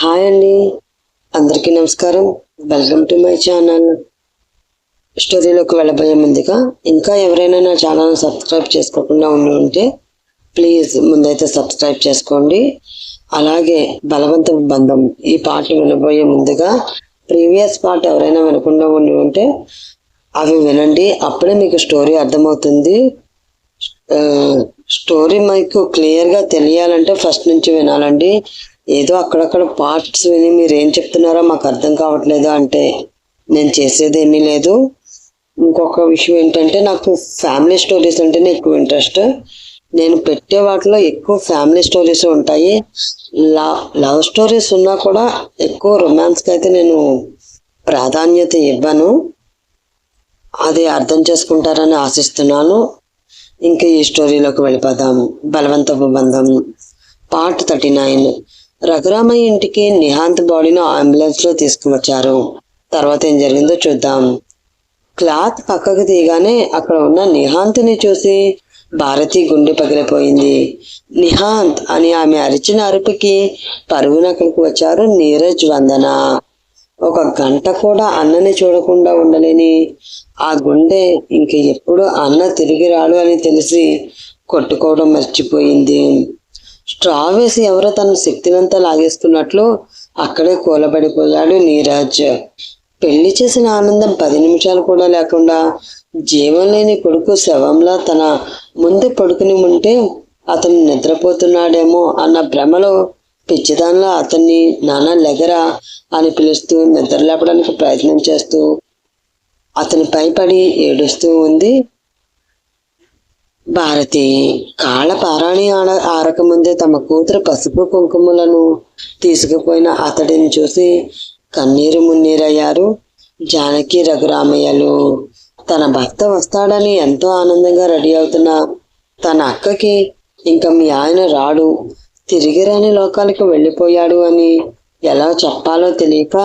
Hi అండి. అందరికీ నమస్కారం. వెల్కమ్ టు మై ఛానల్ స్టోరీలోకి వెళ్ళబోయే ముందుగా ఇంకా ఎవరైనా నా ఛానల్ సబ్స్క్రైబ్ చేసుకోకుండా ఉండి ఉంటే ప్లీజ్ ముందైతే సబ్స్క్రైబ్ చేసుకోండి. అలాగే బలవంత బంధం ఈ పాట వినబోయే ముందుగా ప్రీవియస్ పార్ట్ ఎవరైనా వినకుండా ఉండి ఉంటే అవి వినండి. అప్పుడే మీకు స్టోరీ అర్థమవుతుంది. స్టోరీ మీకు క్లియర్గా తెలియాలంటే ఫస్ట్ నుంచి వినాలండి. ఏదో అక్కడక్కడ పార్ట్స్ విని మీరు ఏం చెప్తున్నారో మాకు అర్థం కావట్లేదు అంటే నేను చేసేది ఏమీ లేదు. ఇంకొక విషయం ఏంటంటే నాకు ఫ్యామిలీ స్టోరీస్ అంటేనే ఎక్కువ ఇంట్రెస్ట్ నేను పెట్టే వాటిలో ఎక్కువ ఫ్యామిలీ స్టోరీస్ ఉంటాయి. లవ్ లవ్ స్టోరీస్ ఉన్నా కూడా ఎక్కువ రొమాన్స్కి అయితే నేను ప్రాధాన్యత ఇవ్వను. అది అర్థం చేసుకుంటారని ఆశిస్తున్నాను. ఇంకా ఈ స్టోరీలోకి వెళ్ళిపోదాం. బలవంతపు బంధం. పార్ట్ థర్టీ నైన్ రఘురామయ్య ఇంటికి నిహాంత్ బాడీని అంబులెన్స్లో తీసుకువచ్చారు. తర్వాత ఏం జరిగిందో చూద్దాం. క్లాత్ పక్కకు తీయగానే అక్కడ ఉన్న నిహాంత్ని చూసి భారతి గుండె పగిలిపోయింది. నిహాంత్ అని ఆమె అరిచిన అరుపుకి పరుగున అక్కడికి వచ్చారు నీరజ్ వందన. ఒక గంట కూడా అన్నని చూడకుండా ఉండలేని ఆ గుండె ఇంక ఎప్పుడు అన్న తిరిగి రాడు అని తెలిసి కొట్టుకోవడం మర్చిపోయింది. స్ట్రా వేసి ఎవరో తన శక్తినంతా లాగేస్తున్నట్లు అక్కడే కూలబడిపోయాడు నీరజ్. పెళ్ళి చేసిన ఆనందం పది నిమిషాలు కూడా లేకుండా జీవం లేని కొడుకు శవంలా తన ముందు పడుకుని ఉంటే అతను నిద్రపోతున్నాడేమో అన్న భ్రమలో పిచ్చిదానిలో అతన్ని నాన్న లెగరా అని పిలుస్తూ నిద్ర లేపడానికి ప్రయత్నం చేస్తూ అతని పైపడి ఏడుస్తూ ఉంది. భారతి కాళ్ళ పారాణి ఆడ ఆరకముందే తమ కూతురు పసుపు కుంకుమలను తీసుకుపోయిన అతడిని చూసి కన్నీరు మున్నీరయ్యారు. జానకి రఘురామయ్యలు తన భర్త వస్తాడని ఎంతో ఆనందంగా రెడీ అవుతున్న తన అక్కకి ఇంకా మీ ఆయన రాడు. తిరిగి రాని లోకాలకు వెళ్ళిపోయాడు అని ఎలా చెప్పాలో తెలియక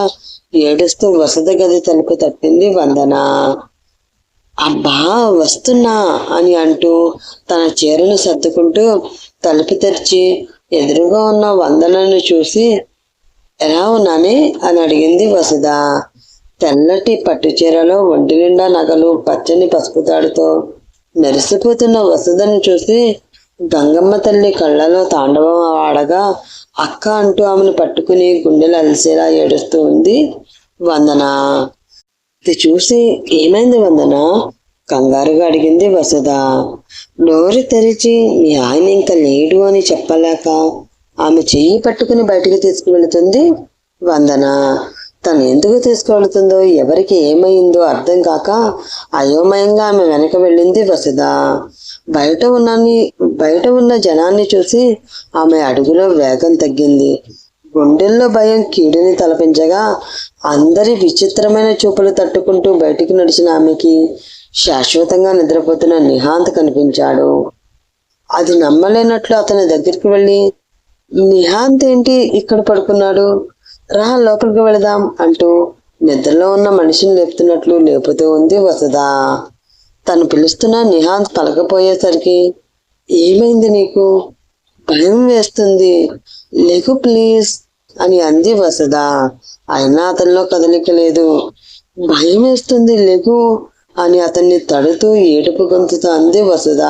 ఏడుస్తూ వసతి గది తలుపు తట్టింది వందన. అబ్బా వస్తున్నా అని అంటూ తన చీరను సర్దుకుంటూ తలుపు తెరిచి ఎదురుగా ఉన్న వందనను చూసి ఎలా ఉన్నానే అని అడిగింది వసుధ. తెల్లటి పట్టు చీరలో ఒంటి నిండా నగలు పచ్చని పసుపు తాడుతో మెరిసిపోతున్న వసుధను చూసి గంగమ్మ తల్లి కళ్ళలో తాండవం ఆడగా అక్క అంటూ ఆమెను పట్టుకుని గుండెలు అలసేలా ఏడుస్తూ ఉంది వందన. ఇది చూసి ఏమైంది వందన? కంగారుగా అడిగింది వసుధ. నోరు తెరిచి మీ ఆయన ఇంకా లేడు అని చెప్పలేక ఆమె చెయ్యి పట్టుకుని బయటకు తీసుకువెళుతుంది వందన. తను ఎందుకు తీసుకువెళుతుందో ఎవరికి ఏమైందో అర్థం కాక అయోమయంగా ఆమె వెనక వెళ్ళింది వసుధ. బయట ఉన్నని బయట ఉన్న జనాన్ని చూసి ఆమె అడుగులో వేగం తగ్గింది. గుండెల్లో భయం కీడుని తలపించగా అందరి విచిత్రమైన చూపులు తట్టుకుంటూ బయటికి నడిచిన ఆమెకి శాశ్వతంగా నిద్రపోతున్న నిహాంత్ కనిపించాడు. అది నమ్మలేనట్లు అతని దగ్గరికి వెళ్ళి నిహాంత్ ఏంటి ఇక్కడ పడుకున్నాడు? రా లోపలికి వెళదాం అంటూ నిద్రలో ఉన్న మనిషిని లేపుతున్నట్లు లేపుతూ ఉంది వసదా తను పిలుస్తున్న నిహాంత్ పలకపోయేసరికి ఏమైంది నీకు? భయం వేస్తుంది. లేకు ప్లీజ్. అని అంది వసుధ. అయినా అతనిలో కదలిక లేదు. భయం వేస్తుంది లేకు అని అతన్ని తడుతూ ఏడుపు గొంతుతో అంది వసుధ.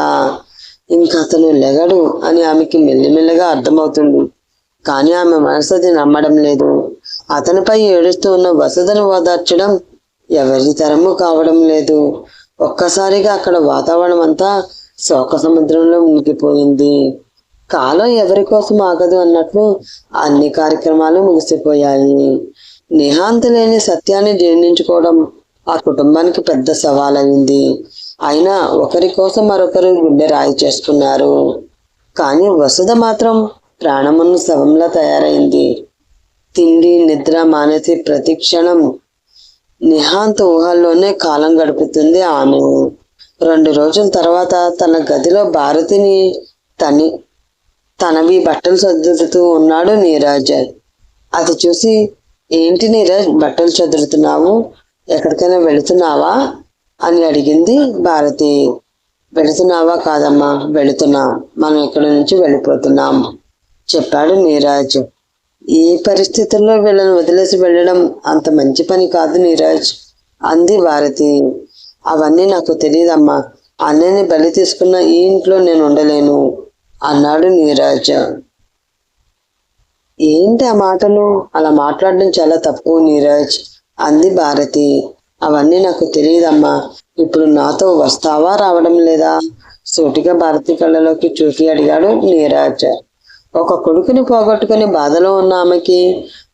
ఇంకా అతను లెగడు అని ఆమెకి మెల్లిమెల్లగా అర్థమవుతుంది. కానీ ఆమె మనసు అది నమ్మడం లేదు. అతనిపై ఏడుస్తూ ఉన్న వసుధను ఓదార్చడం ఎవరి తరము కావడం లేదు. ఒక్కసారిగా అక్కడ వాతావరణం అంతా శోక సముద్రంలో మునిగిపోయింది. కాలం ఎవరి కోసం ఆగదు అన్నట్లు అన్ని కార్యక్రమాలు ముగిసిపోయాయి. నిహాంత లేని సత్యాన్ని జీర్ణించుకోవడం ఆ కుటుంబానికి పెద్ద సవాలైంది అయినా ఒకరి కోసం మరొకరు గుండె రాయి చేసుకున్నారు కానీ వసుధ మాత్రం ప్రాణమున్న శవంలా తయారైంది. తిండి నిద్ర మానేసి ప్రతి క్షణం నిహాంత్ ఊహల్లోనే కాలం గడుపుతుంది ఆమె. రెండు రోజుల తర్వాత తన గదిలో భారతిని తని తనవి బట్టలు సర్దుతూ ఉన్నాడు నీరాజ్. అది చూసి ఏంటి నీరజ్ బట్టలు చదురుతున్నావు ఎక్కడికైనా వెళుతున్నావా? అని అడిగింది భారతి. వెళుతున్నావా కాదమ్మా వెళుతున్నా. మనం ఇక్కడి నుంచి వెళ్ళిపోతున్నాం చెప్పాడు నీరాజ్. ఈ పరిస్థితుల్లో వీళ్ళని వదిలేసి వెళ్ళడం అంత మంచి పని కాదు నీరాజ్ అంది భారతి. అవన్నీ నాకు తెలియదమ్మా అన్నని బలి తీసుకున్న ఈ ఇంట్లో నేను ఉండలేను. అన్నాడు నీరాజ. ఏంటి ఆ మాటలు? అలా మాట్లాడడం చాలా తప్పు నీరజ్ అంది భారతి. అవన్నీ నాకు తెలియదమ్మా ఇప్పుడు నాతో వస్తావా రావడం లేదా? సూటిగా భారతి కళ్ళలోకి చూసి అడిగాడు నీరాజ్. ఒక కొడుకుని పోగొట్టుకుని బాధలో ఉన్న ఆమెకి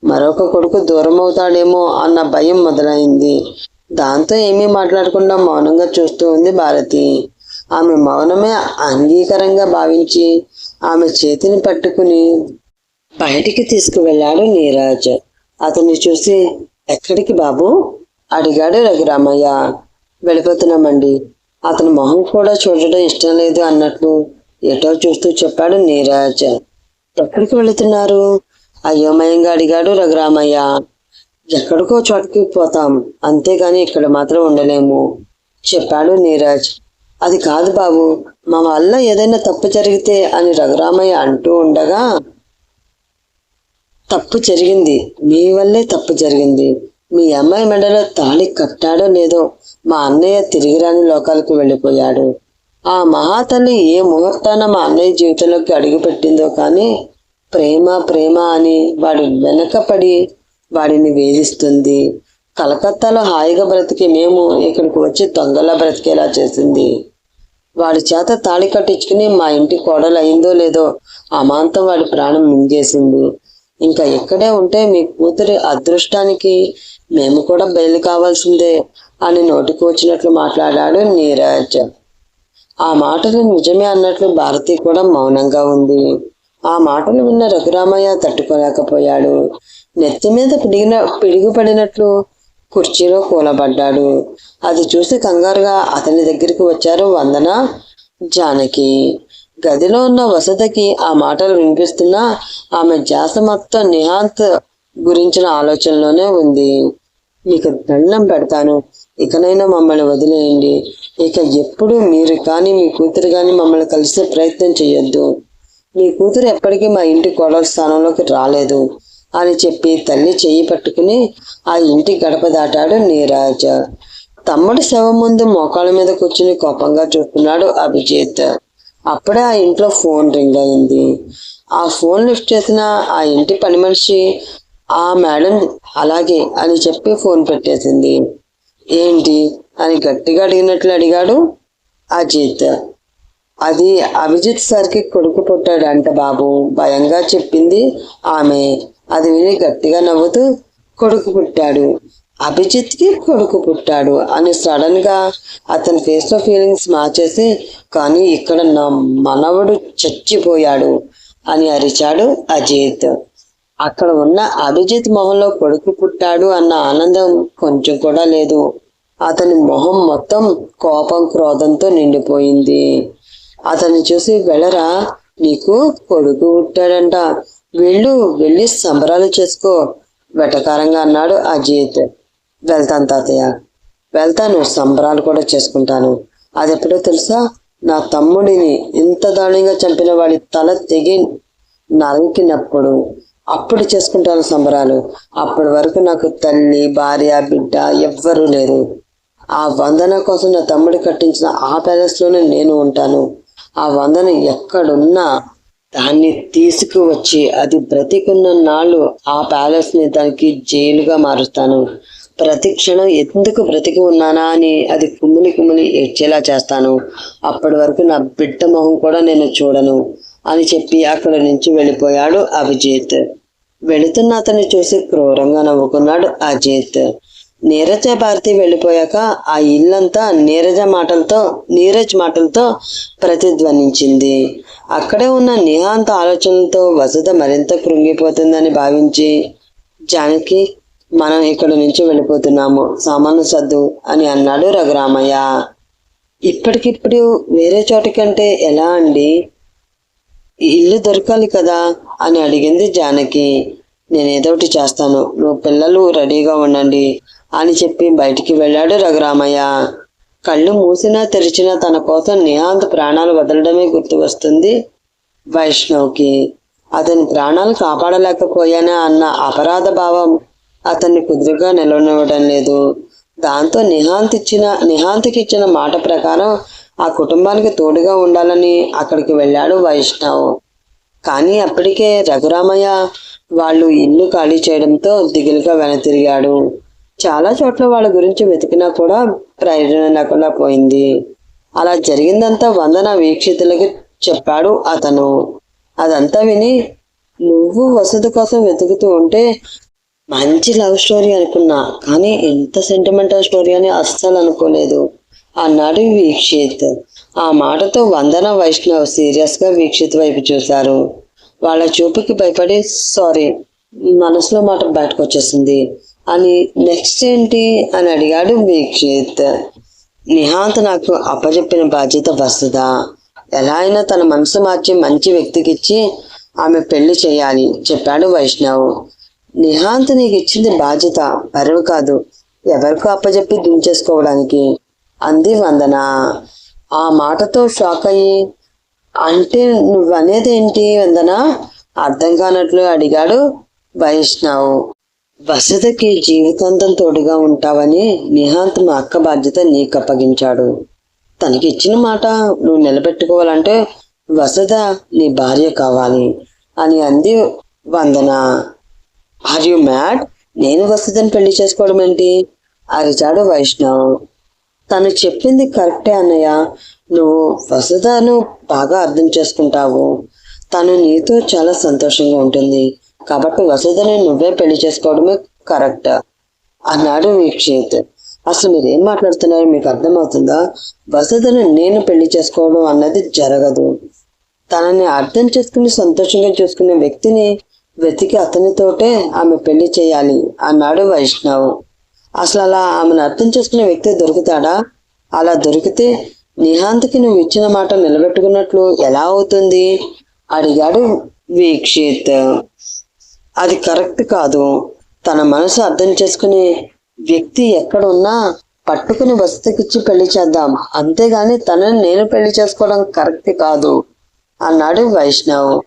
మరొక కొడుకు దూరం అవుతాడేమో అన్న భయం మొదలైంది. దాంతో ఏమీ మాట్లాడకుండా మౌనంగా చూస్తూ ఉంది భారతి. ఆమె మౌనమే అంగీకారంగా భావించి ఆమె చేతిని పట్టుకుని బయటికి తీసుకువెళ్ళాడు నీరజ్. అతన్ని చూసి ఎక్కడికి బాబు? అడిగాడు రఘురామయ్య. వెళ్ళిపోతున్నామండి. అతని మొహం కూడా చూడడం ఇష్టం లేదు అన్నట్లు ఎటో చూస్తూ చెప్పాడు నీరజ్. ఎక్కడికి వెళుతున్నారు? అయోమయంగా అడిగాడు రఘురామయ్య. ఎక్కడికో చోటకి పోతాం. అంతేగాని ఇక్కడ మాత్రం ఉండలేము చెప్పాడు నీరజ్. అది కాదు బాబు మా వల్ల ఏదైనా తప్పు జరిగితే అని రఘురామయ్య అంటూ ఉండగా తప్పు జరిగింది మీ వల్లే తప్పు జరిగింది. మీ అమ్మాయి మెడలో తాళి కట్టాడో లేదో మా అన్నయ్య తిరిగి రాని లోకాలకు వెళ్ళిపోయాడు. ఆ మహాతల్లి ఏ ముహూర్తాన మా అన్నయ్య జీవితంలోకి అడుగుపెట్టిందో కానీ ప్రేమ ప్రేమ అని వాడి వెనకపడి వాడిని వేధిస్తుంది. కలకత్తాలో హాయిగా బ్రతికి మేము ఇక్కడికి వచ్చి దొంగలా బ్రతికేలా చేసింది. వాడి చేత తాళి కట్టించుకుని మా ఇంటి కోడలు అయిందో లేదో అమాంతం వాడి ప్రాణం మింగేసింది. ఇంకా ఇక్కడే ఉంటే మీ కూతురి అదృష్టానికి మేము కూడా బయలు కావాల్సిందే అని నోటికి వచ్చినట్లు మాట్లాడాడు నీరజ్. ఆ మాటలు నిజమే అన్నట్లు భారతి కూడా మౌనంగా ఉంది. ఆ మాటలు విన్న రఘురామయ్య తట్టుకోలేకపోయాడు. నెత్తి మీద పిడిగిన పిడుగుపడినట్లు కుర్చీలో కూలబడ్డాడు. అది చూసి కంగారుగా అతని దగ్గరికి వచ్చారు వందన జానకి. గదిలో ఉన్న వసతకి ఆ మాటలు వినిపిస్తున్నా ఆమె జాస మొత్తం నిహాంత్ గురించిన ఆలోచనలోనే ఉంది. మీకు దండం పెడతాను. ఇకనైనా మమ్మల్ని వదిలేయండి. ఇక ఎప్పుడు మీరు కానీ మీ కూతురు కానీ మమ్మల్ని కలిసే ప్రయత్నం చేయొద్దు మీ కూతురు ఎప్పటికీ మా ఇంటి కోడల స్థానంలోకి రాలేదు. అని చెప్పి తల్లి చెయ్యి పట్టుకుని ఆ ఇంటి గడప దాటాడు నీరాజ. తమ్ముడి శవం ముందు మోకాళ్ళ మీద కూర్చుని కోపంగా చూస్తున్నాడు అభిజిత్. అప్పుడే ఆ ఇంట్లో ఫోన్ రింగ్ అయింది. ఆ ఫోన్ లిఫ్ట్ చేసిన ఆ ఇంటి పని మనిషి ఆ మేడం అలాగే అని చెప్పి ఫోన్ పెట్టేసింది. ఏంటి? అని గట్టిగా అడిగినట్లు అడిగాడు అజిత్. అది అభిజిత్ సార్కి కొడుకు పుట్టాడంట బాబు భయంగా చెప్పింది ఆమె. అది విని గట్టిగా నవ్వుతూ కొడుకు పుట్టాడు. అభిజిత్కి కొడుకు పుట్టాడు అని సడన్గా అతని ఫేస్లో ఫీలింగ్స్ మార్చేసి కానీ ఇక్కడ నా మనవడు చచ్చిపోయాడు అని అరిచాడు అజిత్. అక్కడ ఉన్న అభిజిత్ మొహంలో కొడుకు పుట్టాడు అన్న ఆనందం కొంచెం కూడా లేదు. అతని మొహం మొత్తం కోపం క్రోధంతో నిండిపోయింది. అతన్ని చూసి వెళ్ళరా నీకు కొడుకు పుట్టాడంట. వెళ్ళు వెళ్ళి సంబరాలు చేసుకో వెటకారంగా అన్నాడు అజిత్. వెళ్తాను తాతయ్య. వెళ్తాను సంబరాలు కూడా చేసుకుంటాను. అది ఎప్పుడో తెలుసా? నా తమ్ముడిని ఇంత దారుణంగా చంపిన వాడి తల తెగి నరికినప్పుడు. అప్పుడు చేసుకుంటాను సంబరాలు. అప్పటి వరకు నాకు తల్లి భార్య బిడ్డ ఎవ్వరూ లేరు. ఆ వందన కోసం నా తమ్ముడు కట్టించిన ఆ ప్యాలెస్లోనే నేను ఉంటాను. ఆ వందన ఎక్కడున్నా దాన్ని తీసుకువచ్చి అది బ్రతికున్న నాళ్ళు ఆ ప్యాలెస్ని దానికి జైలుగా మారుస్తాను. ప్రతి క్షణం ఎందుకు బ్రతికి ఉన్నానా అని అది కుమ్మిలి కుమ్మిలి ఏడ్చేలా చేస్తాను. అప్పటి వరకు నా బిడ్డ మొహం కూడా నేను చూడను అని చెప్పి అక్కడ నుంచి వెళ్ళిపోయాడు అభిజిత్. వెళుతున్న అతన్ని చూసి క్రూరంగా నవ్వుకున్నాడు అజిత్. నీరజ భారతి వెళ్ళిపోయాక ఆ ఇల్లంతా నీరజ మాటలతో నీరజ్ మాటలతో ప్రతిధ్వనించింది. అక్కడే ఉన్న నిహాంత ఆలోచనలతో వసత మరింత కృంగిపోతుందని భావించి జానకి మనం ఇక్కడి నుంచి వెళ్ళిపోతున్నాము. సామాను సర్దు అని అన్నాడు రఘురామయ్య. ఇప్పటికిప్పుడు వేరే చోటికంటే ఎలా అండి? ఇల్లు దొరకాలి కదా అని అడిగింది జానకి. నేను ఏదో ఒకటి చేస్తాను. నువ్వు పిల్లలు రెడీగా ఉండండి అని చెప్పి బయటికి వెళ్ళాడు రఘురామయ్య. కళ్ళు మూసినా తెరిచినా తన కోసం నిహాంత్ ప్రాణాలు వదలడమే గుర్తు వస్తుంది వైష్ణవ్కి. అతని ప్రాణాలు కాపాడలేకపోయానా అన్న అపరాధ భావం అతన్ని కుదురుగా నిలవనివ్వడం లేదు. దాంతో నిహాంత్ ఇచ్చిన నిహాంత్కి ఇచ్చిన మాట ప్రకారం ఆ కుటుంబానికి తోడుగా ఉండాలని అక్కడికి వెళ్ళాడు వైష్ణవ్. కానీ అప్పటికే రఘురామయ్య వాళ్ళు ఇల్లు ఖాళీ చేయడంతో దిగులుగా వెనతిరిగాడు. చాలా చోట్ల వాళ్ళ గురించి వెతికినా కూడా ప్రయోజనం లేకుండా పోయింది. అలా జరిగిందంతా వందన వీక్షితులకి చెప్పాడు అతను. అదంతా విని నువ్వు వసతి కోసం వెతుకుతూ ఉంటే మంచి లవ్ స్టోరీ అనుకున్నా కానీ ఇంత సెంటిమెంటల్ స్టోరీ అని అస్సలు అనుకోలేదు. అన్నాడు వీక్షిత్. ఆ మాటతో వందన వైష్ణవ్ సీరియస్గా వీక్షిత్ వైపు చూశారు. వాళ్ళ చూపుకి భయపడి సారీ మనసులో మాట బయటకు వచ్చేసింది అని నెక్స్ట్ ఏంటి అని అడిగాడు వీక్షిత్. నిహాంత్ నాకు అప్పచెప్పిన బాధ్యత వస్తుందా? ఎలా అయినా తన మనసు మార్చి మంచి వ్యక్తికి ఇచ్చి ఆమె పెళ్ళి చేయాలి చెప్పాడు వైష్ణవ్. నిహాంత్ నీకు ఇచ్చింది బాధ్యత బరువు కాదు. ఎవరికో అప్పచెప్పి దించేసుకోవడానికి? అంది వందన. ఆ మాటతో షాక్ అయ్యి అంటే నువ్వనేది ఏంటి వందన? అర్థం కానట్లు అడిగాడు వైష్ణవ్. వసతికి జీవితాంతం తోడుగా ఉంటావని నిహాంత్ మా అక్క బాధ్యత నీకు అప్పగించాడు. తనకి ఇచ్చిన మాట నువ్వు నిలబెట్టుకోవాలంటే వసత నీ భార్య కావాలి అని అంది వందన. ఆర్ యు మ్యాడ్ నేను వసతిని పెళ్ళి చేసుకోవడం ఏంటి? అరిచాడు వైష్ణవ్. తను చెప్పింది కరెక్టే అన్నయ్య. నువ్వు వసతను బాగా అర్థం చేసుకుంటావు. తను నీతో చాలా సంతోషంగా ఉంటుంది. కాబట్టి వసుధని నువ్వే పెళ్ళి చేసుకోవడమే కరెక్ట్ అన్నాడు వీక్షిత్. అసలు మీరు ఏం మాట్లాడుతున్నారు? మీకు అర్థమవుతుందా? వసుధను నేను పెళ్ళి చేసుకోవడం అన్నది జరగదు. తనని అర్థం చేసుకుని సంతోషంగా చూసుకునే వ్యక్తిని వెతికి అతనితోటే ఆమె పెళ్ళి చేయాలి అన్నాడు వైష్ణవ్. అసలు అలా ఆమెను అర్థం చేసుకునే వ్యక్తి దొరుకుతాడా? అలా దొరికితే నిహాంత్కి నువ్వు ఇచ్చిన మాట నిలబెట్టుకున్నట్లు ఎలా అవుతుంది? అడిగాడు వీక్షిత్. అది కరెక్ట్ కాదు. తన మనసు అర్థం చేసుకునే వ్యక్తి ఎక్కడ ఉన్నా పట్టుకుని వసతికిచ్చి పెళ్ళి చేద్దాం. అంతేగాని తనని నేను పెళ్ళి చేసుకోవడం కరెక్ట్ కాదు అన్నాడు వైష్ణవ్.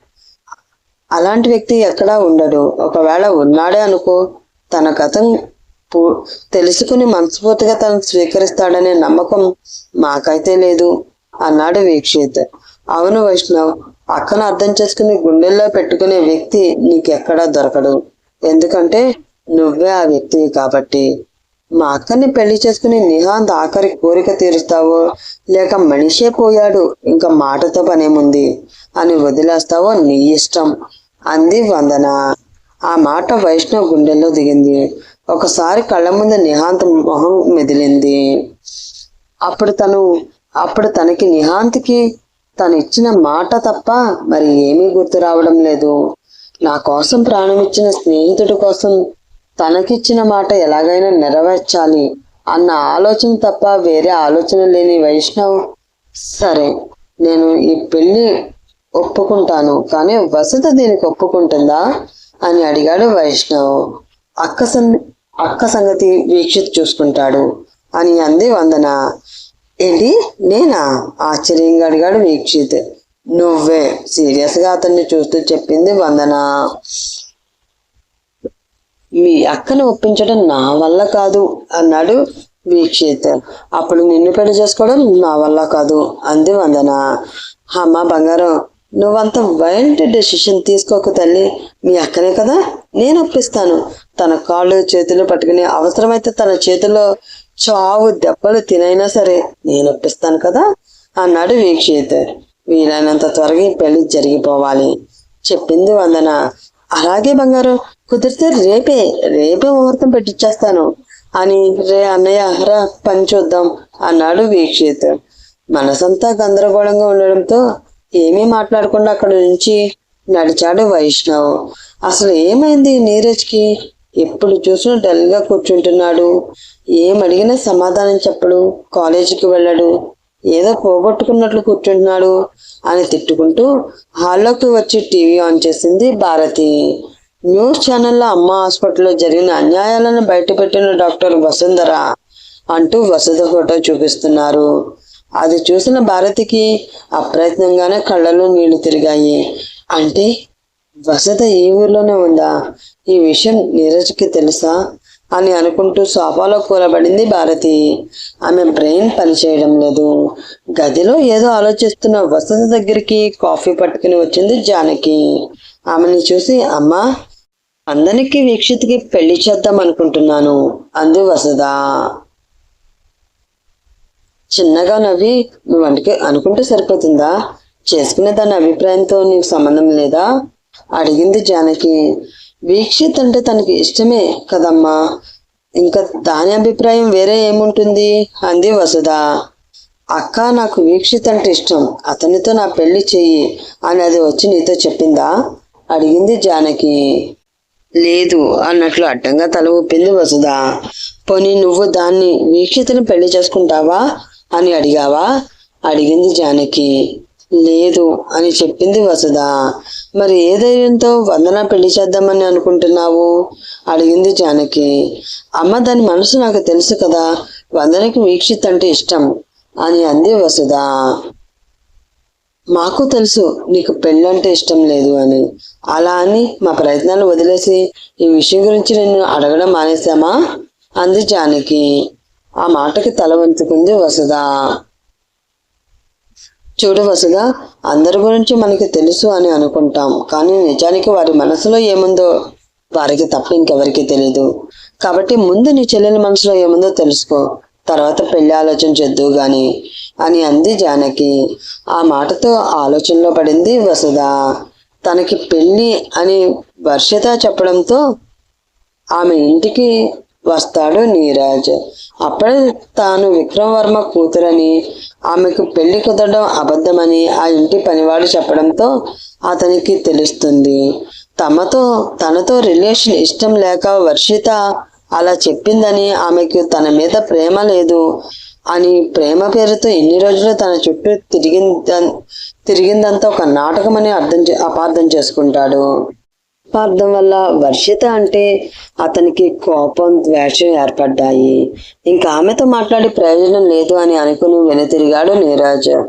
అలాంటి వ్యక్తి ఎక్కడా ఉండడు. ఒకవేళ ఉన్నాడే అనుకో తన కథం పూ- తెలుసుకుని మనస్ఫూర్తిగా తను స్వీకరిస్తాడనే నమ్మకం మాకైతే లేదు అన్నాడు వీక్షిత్. అవును వైష్ణవ్ అక్కను అర్థం చేసుకుని గుండెల్లో పెట్టుకునే వ్యక్తి నీకెక్కడా దొరకడు. ఎందుకంటే నువ్వే ఆ వ్యక్తివి కాబట్టి. మా అక్కని పెళ్ళి చేసుకుని నిహాంత్ ఆఖరి కోరిక తీరుస్తావో లేక మనిషే పోయాడు ఇంకా మాటతో పనేముంది అని వదిలేస్తావో నీ ఇష్టం అంది వందన. ఆ మాట వైష్ణవ్ గుండెల్లో దిగింది. ఒకసారి కళ్ళ ముందు నిహాంత్ మొహం మెదిలింది. అప్పుడు తను అప్పుడు తనకి నిహాంత్కి తను ఇచ్చిన మాట తప్ప మరి ఏమీ గుర్తు రావడం లేదు. నా కోసం ప్రాణం ఇచ్చిన స్నేహితుడి కోసం తనకిచ్చిన మాట ఎలాగైనా నెరవేర్చాలి అన్న ఆలోచన తప్ప వేరే ఆలోచన లేని వైష్ణవ్. సరే నేను ఈ పెళ్ళి ఒప్పుకుంటాను కానీ వసత దీనికి ఒప్పుకుంటుందా? అని అడిగాడు వైష్ణవ్. అక్క సం అక్క సంగతి వీక్షిత్ చూసుకుంటాడు అని అంది వందన. ఏంటి? నేనా? ఆశ్చర్యంగా అడిగాడు వీక్షిత్. నువ్వే. సీరియస్గా అతన్ని చూస్తూ చెప్పింది వందన. మీ అక్కను ఒప్పించడం నా వల్ల కాదు అన్నాడు వీక్షిత్. అప్పుడు నిన్ను పెళ్ళి చేసుకోవడం నా వల్ల కాదు అంది వందన. అమ్మ బంగారం నువ్వంత వైల్డ్ డెసిషన్ తీసుకోకు తల్లి. మీ అక్కనే కదా? నేను ఒప్పిస్తాను. తన కాళ్ళు చేతులు పట్టుకుని అవసరమైతే తన చేతిలో చావు దెబ్బలు తినైనా సరే నేను ఒప్పిస్తాను కదా అన్నాడు వీక్షిత్. వీలైనంత త్వరగా ఈ పెళ్ళి జరిగిపోవాలి. చెప్పింది వందన. అలాగే బంగారం కుదిరితే రేపే రేపే ముహూర్తం పెట్టిచ్చేస్తాను. అని రే అన్నయ్య రా పని చూద్దాం అన్నాడు వీక్షిత్. మనసంతా గందరగోళంగా ఉండడంతో ఏమీ మాట్లాడకుండా అక్కడి నుంచి నడిచాడు వైష్ణవ్. అసలు ఏమైంది నీరజ్కి? ఎప్పుడు చూసినా డల్గా కూర్చుంటున్నాడు. ఏం అడిగినా సమాధానం చెప్పడు. కాలేజీకి వెళ్ళడు. ఏదో పోగొట్టుకున్నట్లు కూర్చుంటున్నాడు అని తిట్టుకుంటూ హాల్లోకి వచ్చి టీవీ ఆన్ చేసింది భారతి. న్యూస్ ఛానల్లో అమ్మ హాస్పిటల్లో జరిగిన అన్యాయాలను బయటపెట్టిన డాక్టర్ వసుంధర అంటూ వసుధ ఫోటో చూపిస్తున్నారు. అది చూసిన భారతికి అప్రయత్నంగానే కళ్ళలో నీళ్ళు తిరిగాయి. అంటే వసతి ఈ ఊర్లోనే ఉందా? ఈ విషయం నీరజ్కి తెలుసా? అని అనుకుంటూ సోఫాలో కూలబడింది భారతి. ఆమె బ్రెయిన్ పనిచేయడం లేదు. గదిలో ఏదో ఆలోచిస్తున్న వసతి దగ్గరికి కాఫీ పట్టుకుని వచ్చింది జానకి. ఆమెని చూసి అమ్మా అందరికి వీక్షిత్కి పెళ్ళి చేద్దాం అనుకుంటున్నాను. అంది వసద చిన్నగా నవ్వి నువ్వు అందుకే అనుకుంటే సరిపోతుందా? చేసుకునే దాని అభిప్రాయంతో నీకు సంబంధం లేదా? అడిగింది జానకి వీక్షిత్ అంటే తనకి ఇష్టమే కదమ్మా. ఇంకా దాని అభిప్రాయం వేరే ఏముంటుంది? అంది వసుధ. అక్క నాకు వీక్షిత్ అంటే ఇష్టం. అతనితో నా పెళ్ళి చెయ్యి అని అది వచ్చి నీతో చెప్పిందా? అడిగింది జానకి. లేదు అన్నట్లు అడ్డంగా తల ఊపింది వసుధ. పోనీ నువ్వు దాన్ని వీక్షితని పెళ్ళి చేసుకుంటావా? అని అడిగావా? అడిగింది జానకి. లేదు అని చెప్పింది వసుధ. మరి ఏ ధైర్యంతో వందన పెళ్ళి చేద్దామని అనుకుంటున్నావు? అడిగింది జానకి. అమ్మ దాని మనసు నాకు తెలుసు కదా వందనకి వీక్షిత్ అంటే ఇష్టం అని అంది వసుధ. మాకు తెలుసు నీకు పెళ్ళంటే ఇష్టం లేదు అని. అలా అని మా ప్రయత్నాలు వదిలేసి ఈ విషయం గురించి నిన్ను అడగడం మానేశామా? అంది జానకి. ఆ మాటకి తల వంచుకుంది వసుధ. చూడు వసుధ అందరి గురించి మనకి తెలుసు అని అనుకుంటాం కానీ నిజానికి వారి మనసులో ఏముందో వారికి తప్ప ఇంకెవరికి తెలియదు కాబట్టి ముందు నీ చెల్లెల మనసులో ఏముందో తెలుసుకో తర్వాత పెళ్ళి ఆలోచన చేద్దు గాని అని అంది జానకి. ఆ మాటతో ఆలోచనలో పడింది వసుధ. తనకి పెళ్ళి అని వర్షిత చెప్పడంతో ఆమె ఇంటికి వస్తాడు నీరాజ్. అప్పుడే తాను విక్రమవర్మ కూతురని ఆమెకు పెళ్ళి కుదరడం అబద్ధమని ఆ ఇంటి పనివాడు చెప్పడంతో అతనికి తెలుస్తుంది. తమతో తనతో రిలేషన్ ఇష్టం లేక వర్షిత అలా చెప్పిందని ఆమెకు తన మీద ప్రేమ లేదు అని ప్రేమ పేరుతో ఎన్ని రోజులు తన చుట్టూ తిరిగింద తిరిగిందంతా ఒక నాటకమని అర్థం చే- అపార్థం చేసుకుంటాడు. అపార్థం వల్ల వర్షిత అంటే అతనికి కోపం ద్వేషం ఏర్పడ్డాయి. ఇంకా ఆమెతో మాట్లాడే ప్రయోజనం లేదు అని అనుకుని వెనుతిరిగాడు నీరాజ్.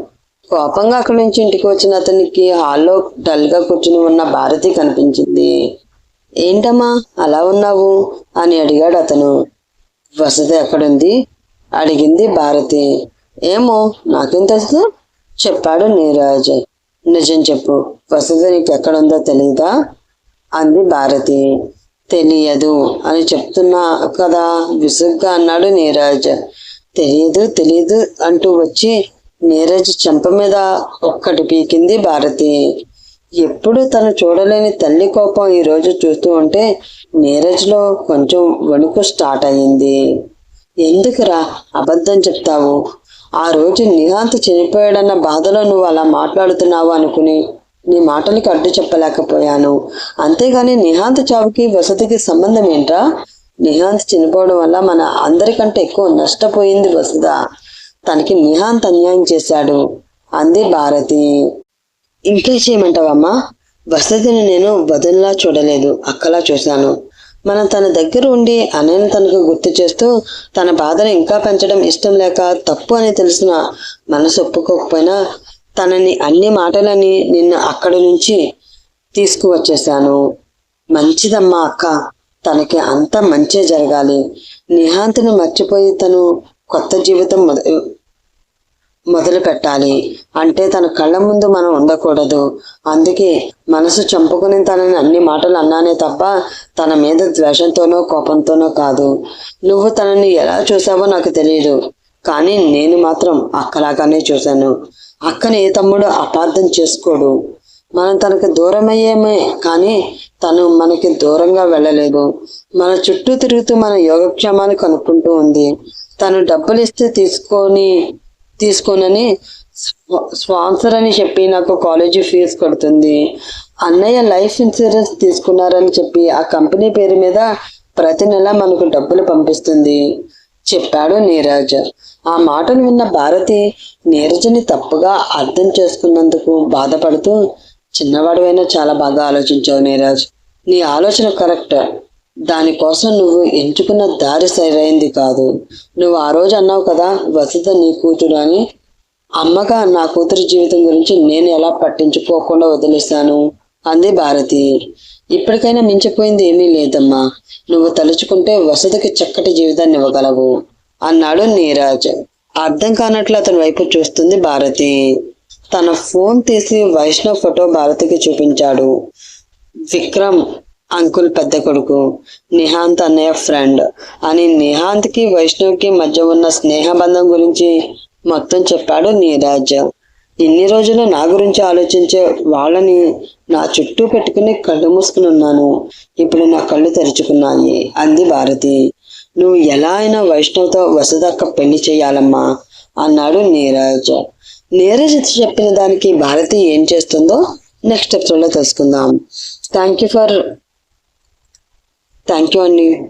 కోపంగా అక్కడి నుంచి ఇంటికి వచ్చిన అతనికి హాల్లో డల్గా కూర్చుని ఉన్న భారతి కనిపించింది. ఏంటమ్మా అలా ఉన్నావు? అని అడిగాడు అతను. వసతి ఎక్కడుంది? అడిగింది భారతి. ఏమో నాకేం తెలుసు? చెప్పాడు నీరాజ్. నిజం చెప్పు. వసతి నీకు ఎక్కడుందో తెలియదా అంది భారతి. తెలియదు అని చెప్తున్నా కదా విసుగ్గా అన్నాడు నీరజ్. తెలియదు తెలియదు అంటూ వచ్చి నీరజ్ చెంప మీద ఒక్కటి పీకింది భారతి. ఎప్పుడు తను చూడలేని తల్లి కోపం ఈ రోజు చూస్తూ ఉంటే నీరజ్లో కొంచెం వణుకు స్టార్ట్ అయ్యింది. ఎందుకురా అబద్ధం చెప్తావు? ఆ రోజు నిహాంత్ చనిపోయాడన్న బాధలో నువ్వు అలా మాట్లాడుతున్నావు అనుకుని నీ మాటలకి అడ్డు చెప్పలేకపోయాను. అంతేగాని నిహాంత్ చావుకి వసతికి సంబంధం ఏంట్రా? నిహాంత్ చనిపోవడం వల్ల మన అందరికంటే ఎక్కువ నష్టపోయింది వసుధ. తనకి నిహాంత్ అన్యాయం చేశాడు. అంది భారతి. ఇంకా చేయమంటావమ్మా? వసతిని నేను వదనలా చూడలేదు అక్కలా చూశాను. మనం తన దగ్గర ఉండి అనని తనకు గుర్తు చేస్తూ తన బాధను ఇంకా పెంచడం ఇష్టం లేక తప్పు అని తెలిసిన మనసు ఒప్పుకోకపోయినా తనని అన్ని మాటలని నిన్ను అక్కడి నుంచి తీసుకువచ్చేశాను. మంచిదమ్మా అక్క తనకి అంత మంచే జరగాలి. నిహాంత్ను మర్చిపోయి తను కొత్త జీవితం మొదలు పెట్టాలి అంటే తన కళ్ళ ముందు మనం ఉండకూడదు. అందుకే మనసు చంపుకుని తనని అన్ని మాటలు అన్నానే తప్ప తన మీద ద్వేషంతోనో కోపంతోనో కాదు. నువ్వు తనని ఎలా చూసావో నాకు తెలియదు కానీ నేను మాత్రం అక్కలాగానే చూశాను. అక్కని ఏ తమ్ముడు అపార్థం చేసుకోడు. మనం తనకు దూరమయ్యేమే కానీ తను మనకి దూరంగా వెళ్ళలేదు. మన చుట్టూ తిరుగుతూ మన యోగక్షేమాన్ని కనుక్కుంటూ ఉంది. తను డబ్బులు ఇస్తే తీసుకొని తీసుకోనని స్పాన్సర్ అని చెప్పి నాకు కాలేజీ ఫీజు కడుతుంది. అన్నయ్య లైఫ్ ఇన్సూరెన్స్ తీసుకున్నారని చెప్పి ఆ కంపెనీ పేరు మీద ప్రతి నెల మనకు డబ్బులు పంపిస్తుంది. చెప్పాడు నీరజ్. ఆ మాటను విన్న భారతి నీరజ్ని తప్పుగా అర్థం చేసుకున్నందుకు బాధపడుతూ చిన్నవాడివైనా చాలా బాగా ఆలోచించావు నీరజ్. నీ ఆలోచన కరెక్ట్. దానికోసం నువ్వు ఎంచుకున్న దారి సరైంది కాదు. నువ్వు ఆ రోజు అన్నావు కదా వసత నీ కూతురు అని. అమ్మగా నా కూతురు జీవితం గురించి నేను ఎలా పట్టించుకోకుండా వదిలేశాను? అంది భారతి. ఇప్పటికైనా మించిపోయింది ఏమీ లేదమ్మా. నువ్వు తలుచుకుంటే వసతికి చక్కటి జీవితాన్ని ఇవ్వగలవు అన్నాడు నీరాజ్. అర్థం కానట్లు అతని వైపు చూస్తుంది భారతి. తన ఫోన్ తీసి వైష్ణవ్ ఫోటో భారతికి చూపించాడు. విక్రమ్ అంకుల్ పెద్ద కొడుకు నిహాంత్ అన్నయ్య ఫ్రెండ్ అని నిహాంత్కి వైష్ణవ్కి మధ్య ఉన్న స్నేహబంధం గురించి మొత్తం చెప్పాడు నీరాజ్. ఇన్ని రోజులు నా గురించి ఆలోచించే వాళ్ళని నా చుట్టూ పెట్టుకుని కళ్ళు మూసుకుని ఉన్నాను. ఇప్పుడు నా కళ్ళు తెరుచుకున్నాయి. అంది భారతి. నువ్వు ఎలా అయినా వైష్ణవ్తో వసుదక్క పెళ్ళి చేయాలమ్మా అన్నాడు నీరజ్. నీరజ్ చెప్పిన దానికి భారతి ఏం చేస్తుందో నెక్స్ట్ ఎపిసోడ్లో తెలుసుకుందాం. Thank you for thank you అండి